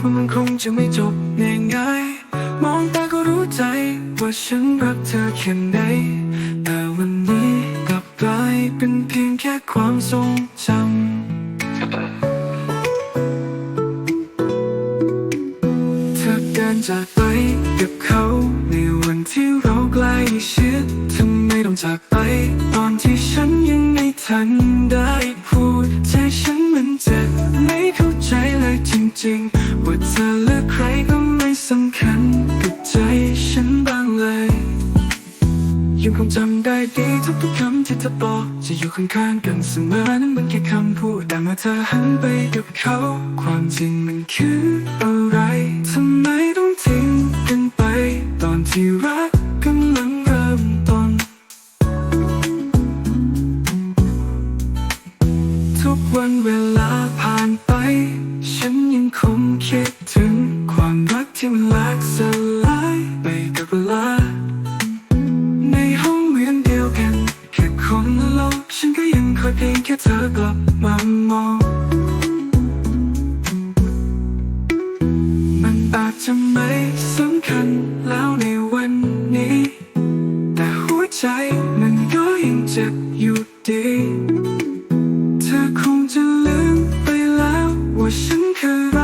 ว่ามันคงจะไม่จบง่ายๆมองตาก็รู้ใจ ว่าฉันรักเธอแค่ไหนแต่วันนี้กลับกลายเป็นเพียงแค่ความทรงจำเธอเดินจากไปกับเขาในวันที่เราใกล้ชิดทำไมต้องจากไป ตอนที่ฉันยังไม่ทัน จริง ว่าเธอเลือกใครก็ไม่สำคัญกับใจฉันบ้างเลย ยังคงจำได้ดีทุกๆคำที่เธอบอกจะอยู่ข้างๆกันเสมอนั้นมันแค่คำพูดแต่เมื่อเธอหันไปกับเขา ความจริงมันคืออะไรทำไมต้องทิ้งกันไป ตอนที่รักกำลังเริ่มต้นทุกวันเวลาผ่านไป เพียงแค่เธอกลับมามอง มันอาจจะไม่สำคัญแล้วในวันนี้ แต่หัวใจมันก็ยังเจ็บอยู่ดี เธอคงจะลืมไปแล้วว่าฉันเคย